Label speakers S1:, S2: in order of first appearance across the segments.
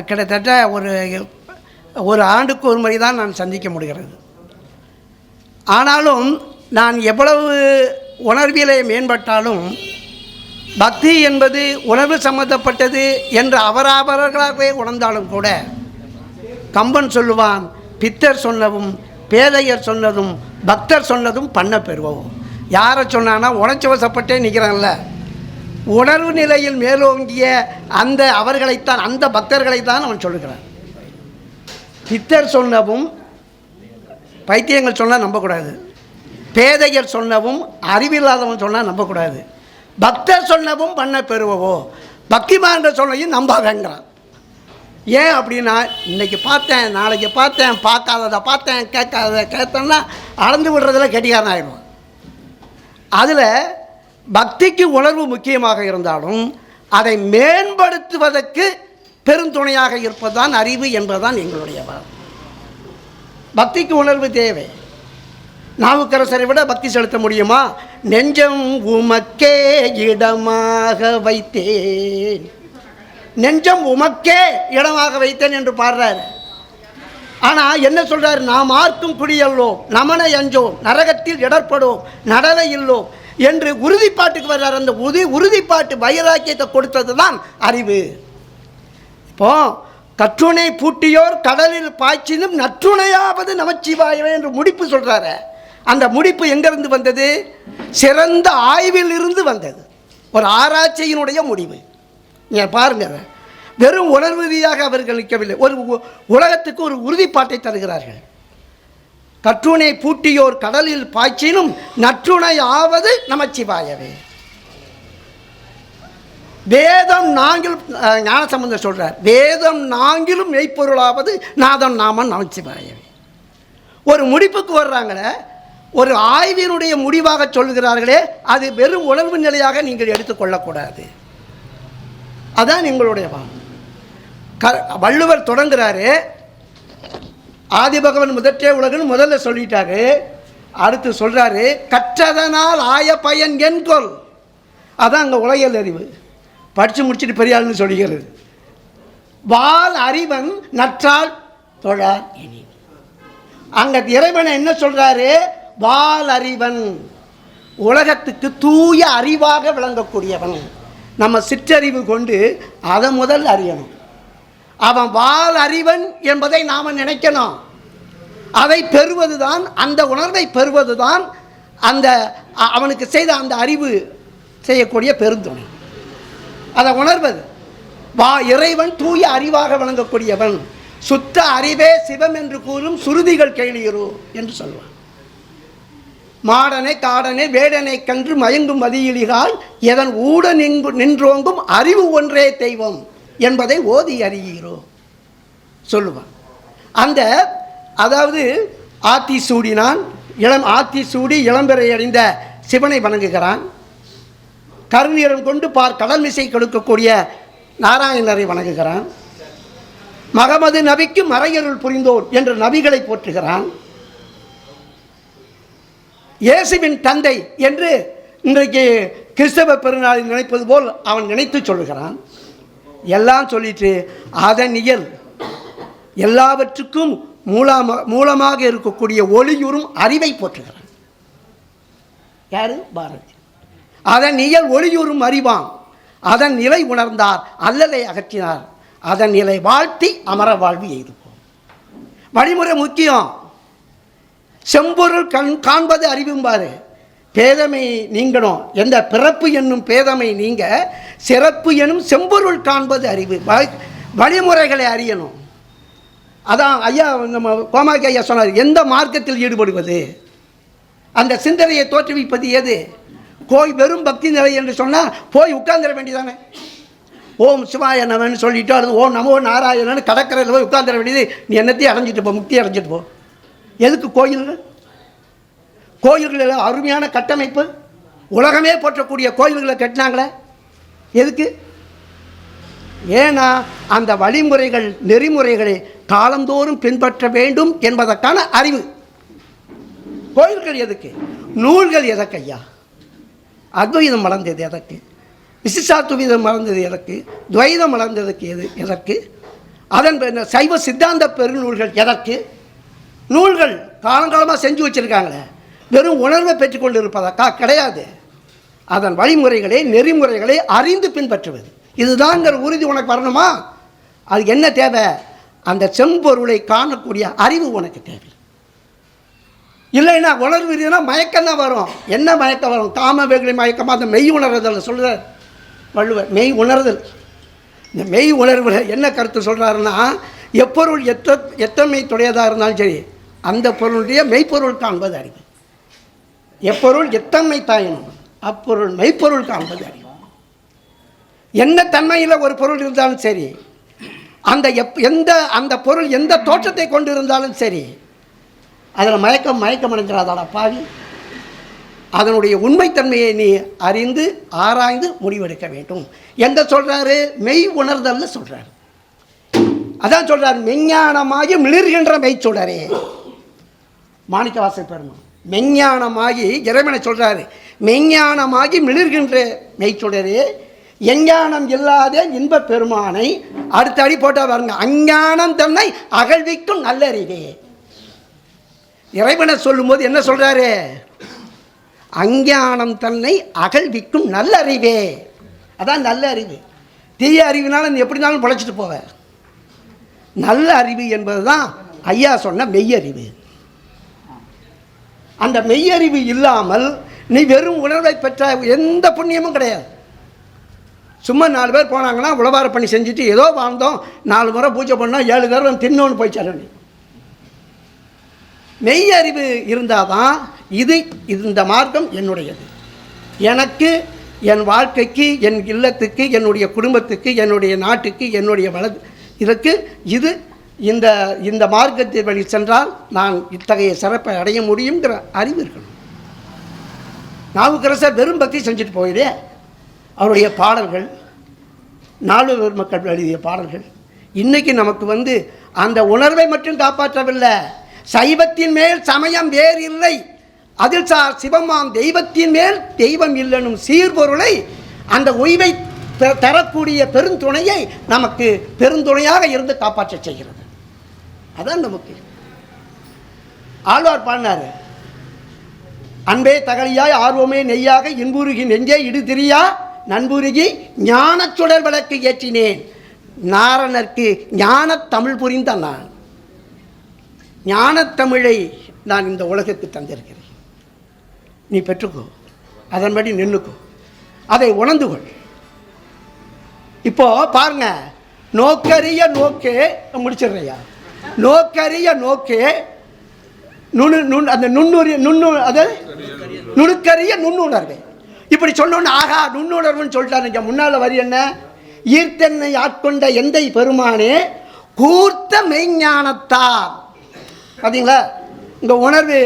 S1: கிட்டத்தட்ட ஒரு ஒரு ஆண்டுக்கு ஒரு முறை தான் நான் சந்திக்க முடிகிறது. ஆனாலும் நான் எவ்வளவு உணர்விலே மேம்பட்டாலும் பக்தி என்பது உணர்வு சம்மந்தப்பட்டது என்று அவரவர்களாகவே உணர்ந்தாலும் கூட கம்பன் சொல்லுவான் பித்தர் சொன்னதும் பேதையர் சொன்னதும் பக்தர் சொன்னதும் பண்ண பெறுவோம். யாரை சொன்னான்னா உணர்ச்சி வசப்பட்டே நிற்கிறான்ல. உணர்வு நிலையில் மேலோங்கிய அந்த அவர்களைத்தான் அந்த பக்தர்களைத்தான் அவன் சொல்லுகிறான். சித்தர் சொன்னவும் பைத்தியங்கள் சொன்னால் நம்பக்கூடாது. பேதையர் சொன்னவும் அறிவில்லாதவன் சொன்னால் நம்பக்கூடாது. பக்தர் சொன்னவும் பண்ண பெறுவவோ? பக்திமான்கள் சொன்னையும் நம்பாதங்கிறான். ஏன் அப்படின்னா இன்னைக்கு பார்த்தேன் நாளைக்கு பார்த்தேன் பார்க்காததை பார்த்தேன் கேட்காததை கேட்டேன்னா அளந்து விடுறதுல கெட்டிக்காரன் ஆயிடுவான். அதில் பக்திக்கு உணர்வு முக்கியமாக இருந்தாலும் அதை மேம்படுத்துவதற்கு பெருந்துணையாக இருப்பதுதான் அறிவு என்பதுதான் எங்களுடைய வாதம் பக்திக்கு உணர்வு தேவை. நாவுக்கரசரை விட பக்தி செலுத்த முடியுமா? நெஞ்சம் உமக்கே இடமாக வைத்தேன். நெஞ்சம் உமக்கே இடமாக வைத்தேன் என்று பாடுறார். ஆனால் என்ன சொல்கிறார் நாம் ஆர்க்கும் குடியல்லோம் நமனை அஞ்சோம் நரகத்தில் இடர்படோம் நடலை இல்லோம் என்று உறுதிப்பாட்டுக்கு வர்றார். அந்த உறுதி உறுதிப்பாட்டு வைராக்கியத்தை கொடுத்தது தான் அறிவு. இப்போ கற்றுணை பூட்டியோர் கடலில் பாய்ச்சினும் நற்றுணையாவது நமச்சிவாயவே என்று முடிப்பு சொல்கிறாரு அந்த முடிப்பு எங்கேருந்து வந்தது? சிறந்த ஆய்வில் இருந்து வந்தது. ஒரு ஆராய்ச்சியினுடைய முடிவு. நீங்கள் பாருங்கள் வெறும் உணர்வு ரீதியாக அவர்கள் நிற்கவில்லை. ஒரு உலகத்துக்கு ஒரு உறுதிப்பாட்டை தருகிறார்கள். கற்றுணை பூட்டியோர் கடலில் பாய்ச்சினும் நற்றுணை ஆவது நமச்சிவாயவே. வேதம் நாங்கில் ஞானசம்பந்தர் சொல்கிறார் வேதம் நாங்கிலும் மெய்ப்பொருளாவது நாதம் நாமன் நமச்சிவாயவே. ஒரு முடிப்புக்கு வர்றாங்களே ஒரு ஆய்வினுடைய முடிவாக சொல்கிறார்களே அது வெறும் உணர்வு நிலையாக நீங்கள் எடுத்துக்கொள்ளக்கூடாது அதான் எங்களுடைய க வள்ளுவர் தொடங்குறாரு ஆதிபகவன் முதற்றே உலகன்னு முதல்ல சொல்லிட்டாரு. அடுத்து சொல்கிறாரு கற்றதனால் ஆய பயன் என்கொள் அதான் அங்கே உலகியல் அறிவு. படித்து முடிச்சுட்டு பெரியாள்னு ஆளுன்னு சொல்லிக்கிறது. வால் அறிவன் நற்றால் தொழார் இனி. அங்கே இறைவனை என்ன சொல்கிறாரு வால் அறிவன் உலகத்துக்கு தூய அறிவாக விளங்கக்கூடியவன். நம்ம சிற்றறிவு கொண்டு அதை முதல் அறியணும். அவன் வால் அறிவன் என்பதை நாம் நினைக்கணும். அதை பெறுவதுதான் அந்த உணர்வை பெறுவதுதான் அந்த அவனுக்கு செய்த அந்த அறிவு செய்யக்கூடிய பெருந்துணை. அதை உணர்வது. வா இறைவன் தூய அறிவாக விளங்கக்கூடியவன் சுத்த அறிவே சிவம் என்று கூறும் சுருதிகள் கேளியரோ என்று சொல்வான். மாடனை காடனை வேடனை கன்று மயங்கும் மதியிலிகால் எதன் ஊட நின்று நின்றோங்கும் அறிவு ஒன்றே தெய்வம். என்பதை ஓதி அறிகிறோம் சொல்லுவான். அந்த அதாவது ஆத்தி சூடினான் இளம் ஆத்தி சூடி இளம்பெறை அடைந்த சிவனை வணங்குகிறான். கருநீரம் கொண்டு பார் கடல் மிசை கொடுக்கக்கூடிய நாராயணரை வணங்குகிறான். மகமது நபிக்கு மறையருள் புரிந்தோர் என்று நபிகளை போற்றுகிறான். இயேசுவின் தந்தை என்று இன்றைக்கு கிறிஸ்தவ பெருநாளில் நினைப்பது போல் அவன் நினைத்து சொல்லுகிறான். எல்லாம் சொல்லிட்டு அதன் இயல் எல்லாவற்றுக்கும் மூலமா மூலமாக இருக்கக்கூடிய ஒளியுறும் அறிவை போற்றுகிறான். யாரு? பாரதி. அதன் இயல் ஒளியுறும் அறிவாம் அதன் நிலை உணர்ந்தார் அல்லலை அகற்றினார். அதன் நிலை வாழ்த்தி அமர வாழ்வு எய்துவோம். வழிமுறை முக்கியம். செம்பொருள் கண் காண்பது அறிவும்பாரு. பேதமை நீங்கணும். எந்த பிறப்பு என்னும் பேதமை நீங்க சிறப்பு எனும் செம்பொருள் காண்பது அறிவு. வழிமுறைகளை அறியணும். அதான் ஐயா நம்ம கோமாக்கி ஐயா சொன்னார் எந்த மார்க்கத்தில் ஈடுபடுவது? அந்த சிந்தனையை தோற்றுவிப்பது எது? கோய் வெறும் பக்தி நிலை என்று சொன்னால் போய் உட்கார்ந்துட வேண்டியதானே? ஓம் சிவாய நமன் சொல்லிட்டு அல்லது ஓம் நமோ நாராயணன்னு கடற்கரையில் போய் உட்கார்ந்துட வேண்டியது நீ என்னத்தையும் அடைஞ்சிட்டு போ முக்தி அடைஞ்சிட்டு போ. எதுக்கு கோயில்கள் கோயில்களில் அருமையான கட்டமைப்பு உலகமே போற்றக்கூடிய கோயில்களை கட்டினாங்களே? எதுக்கு? ஏன்னா அந்த வழிமுறைகள் நெறிமுறைகளை காலந்தோறும் பின்பற்ற வேண்டும் என்பதற்கான அறிவு. கோயில்கள் எதுக்கு? நூல்கள் எதற்கு ஐயா? அத்வைதம் வளர்ந்தது எதற்கு? விசிஷாத்துவிதம் வளர்ந்தது எதற்கு? துவைதம் வளர்ந்ததுக்கு எது எதற்கு? அதன் பிற- சைவ சித்தாந்த பெருநூல்கள் எதற்கு? நூல்கள் காலங்காலமாக செஞ்சு வச்சுருக்காங்களே. வெறும் உணர்வை பெற்றுக்கொண்டு இருப்பதற்கா? கிடையாது. அதன் வழிமுறைகளை நெறிமுறைகளை அறிந்து பின்பற்றுவது. இதுதான்ங்கிற உறுதி உனக்கு வரணுமா? அது என்ன தேவை? அந்த செம்பொருளை காணக்கூடிய அறிவு உனக்கு தேவை. இல்லைன்னா உணர்வு ரீதினா மயக்கம் தான் வரும். என்ன மயக்கம் வரும்? காம வெகுளி மயக்கமாக அந்த மெய் உணர்தல் சொல்கிற வள்ளுவர் மெய் உணர்தல். இந்த மெய் உணர்வில் என்ன கருத்து சொல்கிறாருன்னா எப்பொருள் எத்த எத்தன்மை துடையதாக இருந்தாலும் சரி அந்த பொருளுடைய மெய்ப்பொருள் காண்பது அறிவு. எப்பொருள் எத்தன்மை தாயணும்? அப்பொருள் மெய்ப்பொருள் காண்பது அறிவோம் என்ன தன்மையில் ஒரு பொருள் இருந்தாலும் சரி அந்த எப் எந்த அந்த பொருள் எந்த தோற்றத்தை கொண்டு இருந்தாலும் சரி அதில் மயக்கம் மயக்கம் அடைஞ்சிடாதாடா பாவி. அதனுடைய உண்மைத்தன்மையை நீ அறிந்து ஆராய்ந்து முடிவெடுக்க வேண்டும். எந்த சொல்கிறாரு மெய் உணர்தல்னு சொல்கிறார் அதான் சொல்கிறார் மெஞ்ஞானமாகி மிளிர்கின்ற மெய்ச்சுடரே மாணிக்கவாசல் பெருமா மெஞ்ஞானமாகி இறைவனை சொல்கிறாரு மெய்ஞானமாகி மிளிர்கின்ற மெய்ச்சுடரே எஞ்ஞானம் இல்லாத இன்ப பெருமானை அடுத்த அடி போட்டால் பாருங்க அஞ்ஞானம் தன்னை அகழ்விக்கும் நல்லறிவே. இறைவனை சொல்லும்போது என்ன சொல்கிறாரு அஞ்ஞானம் தன்னை அகழ்விக்கும் நல்லறிவே. அதான் நல்ல அறிவு தீய அறிவினால நீ எப்படினாலும் பிழைச்சிட்டு போவ. நல்ல அறிவு என்பது தான் ஐயா சொன்ன மெய்யறிவு. அந்த மெய்யறிவு இல்லாமல் நீ வெறும் உணர்வை பெற்ற எந்த புண்ணியமும் கிடையாது. சும்மா நாலு பேர் போனாங்கன்னா உழவார பண்ணி செஞ்சுட்டு ஏதோ வாழ்ந்தோம் நாலு முறை பூஜை பண்ணோம் ஏழு தடவை தின்னோன்னு போய் நீ. மெய் அறிவு இருந்தால் தான் இது இந்த மார்க்கம் என்னுடையது. எனக்கு என் வாழ்க்கைக்கு என் இல்லத்துக்கு என்னுடைய குடும்பத்துக்கு என்னுடைய நாட்டுக்கு என்னுடைய வள இதற்கு இது இந்த இந்த மார்க்கத்தின் வழி சென்றால் நான் இத்தகைய சிறப்பை அடைய முடியுங்கிற அறிவு இருக்கணும். நாவுக்கரசர் வெறும் பக்தி செஞ்சுட்டு போயிடு அவருடைய பாடல்கள் நாலு மக்கள் எழுதிய பாடல்கள் இன்றைக்கி நமக்கு வந்து அந்த உணர்வை மட்டும் காப்பாற்றவில்லை. சைவத்தின் மேல் சமயம் வேறு இல்லை. அதில் சார் சிவமாம் தெய்வத்தின் மேல் தெய்வம் இல்லைனும் சீர்பொருளை அந்த உய்வை தரக்கூடிய பெருந்துணையை நமக்கு பெருந்துணையாக இருந்து காப்பாற்றச் செய்கிறது. அதான் நமக்கு. ஆழ்வார் பாடினார் அன்பே தகலியாய் ஆர்வமே நெய்யாக இன்புருகி நெஞ்சே இடுதிரியா நண்புருகி ஞானச் சுடர் விளக்கு ஏற்றினேன். நாரணர்க்கு ஞானத் தமிழ் புரிந்த நான். ஞானத்தமிழை நான் இந்த உலகுக்கு தந்திருக்கிறேன். நீ பெற்றுக்கோ. அதன்படி நின்னுக்கோ. அதை உணர்ந்து கொள். இப்போ பாருங்க நோக்கரிய நோக்கே முடிச்சிடுறையா நோக்கரிய நோக்கே நுணு நுண் அந்த நுண்ணுரிய நுண்ணு அது நுணுக்கரிய நுண்ணுணர்வு. இப்படி சொன்னோன்னு ஆகா நுண்ணுணர்வுன்னு சொல்லிட்டாருங்க முன்னால் வரி என்ன? ஈர்த்தென்னை ஆட்கொண்ட எந்தை பெருமானே கூர்த்த மெய்ஞானத்தார். பார்த்தீங்களா இந்த உணர்வு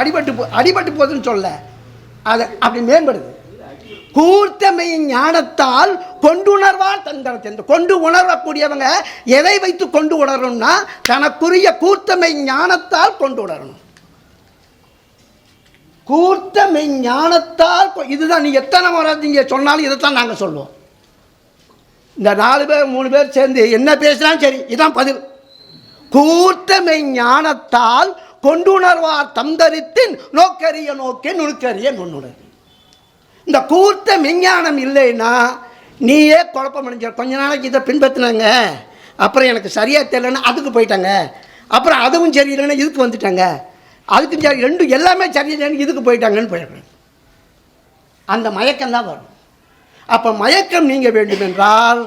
S1: அடிபட்டு போ அடிபட்டு போகுதுன்னு சொல்ல. அது அப்படி மேம்படுது. கூர்த்தமை ஞானத்தால் கொண்டுணர்வால் தந்தரத்தை. இந்த கொண்டு உணரக்கூடியவங்க எதை வைத்து கொண்டு உணரணும்னா தனக்குரிய கூர்த்தமை ஞானத்தால் கொண்டு உணரணும். கூர்த்த மெஞ்ஞானத்தால் இதுதான் நீ எத்தனை முறை நீங்கள் சொன்னாலும் இதைத்தான் நாங்கள் சொல்லுவோம். இந்த நாலு பேர் மூணு பேர் சேர்ந்து என்ன பேசினாலும் சரி இதுதான் பதில். கூர்த்த மெஞ்ஞானத்தால் கொண்டுணர்வார் தந்தரித்தின் நோக்கரிய நோக்கே நுணுக்கரிய நுண்ணுணர். இந்த கூர்த்த மெஞ்ஞானம் இல்லைன்னா நீயே குழப்பம் அடைஞ்ச கொஞ்ச நாளைக்கு இதை பின்பற்றினாங்க அப்புறம் எனக்கு சரியாக தெரியலன்னா அதுக்கு போயிட்டாங்க. அப்புறம் அதுவும் சரியில்லைன்னா இதுக்கு வந்துட்டாங்க. அதுக்கும் சரி ரெண்டும் எல்லாமே சரியில்லைன்னு இதுக்கு போயிட்டாங்கன்னு போயிடுறேன். அந்த மயக்கம் தான் வரும். அப்போ மயக்கம் நீங்க வேண்டும் என்றால்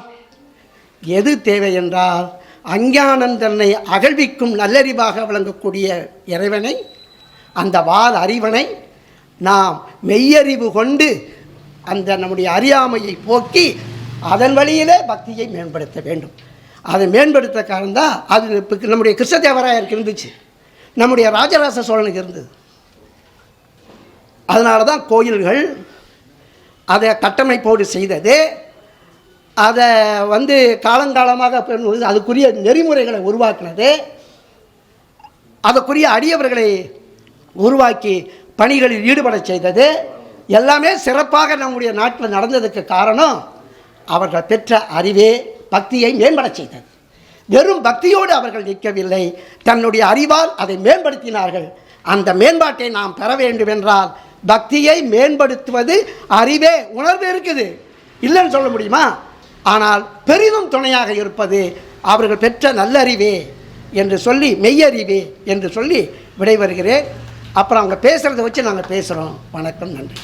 S1: எது தேவை என்றால் அஞ்ஞானந்தனை அகழ்விக்கும் நல்லறிவாக விளங்கக்கூடிய இறைவனை அந்த வால் அறிவனை நாம் மெய்யறிவு கொண்டு அந்த நம்முடைய அறியாமையை போக்கி அதன் வழியிலே பக்தியை மேம்படுத்த வேண்டும். அதை மேம்படுத்த காரணம் தான் அது இப்போ நம்முடைய கிருஷ்ணதேவராயருக்கு இருந்துச்சு. நம்முடைய ராஜராஜ சோழனுக்கு இருந்தது. அதனால தான் கோயில்கள் அதை கட்டமைப்போடு செய்தது. அதை வந்து காலங்காலமாக அதுக்குரிய நெறிமுறைகளை உருவாக்கினது. அதற்குரிய அடியவர்களை உருவாக்கி பணிகளில் ஈடுபட செய்தது. எல்லாமே சிறப்பாக நம்முடைய நாட்டில் நடந்ததுக்கு காரணம் அவர்கள் பெற்ற அறிவே பக்தியை மேம்பட செய்தது. வெறும் பக்தியோடு அவர்கள் நிற்கவில்லை. தன்னுடைய அறிவால் அதை மேம்படுத்தினார்கள். அந்த மேம்பாட்டை நாம் பெற வேண்டும் என்றால் பக்தியை மேம்படுத்துவது அறிவே உணர்வு இருக்குது. இல்லைன்னு சொல்ல முடியுமா? ஆனால் பெரிதும் துணையாக இருப்பது அவர்கள் பெற்ற நல்லறிவே என்று சொல்லி மெய்யறிவே என்று சொல்லி விடைபெறுகிறேன். அப்புறம் அவங்க பேசுகிறத வச்சு நாங்கள் பேசுகிறோம் வணக்கம் நன்றி.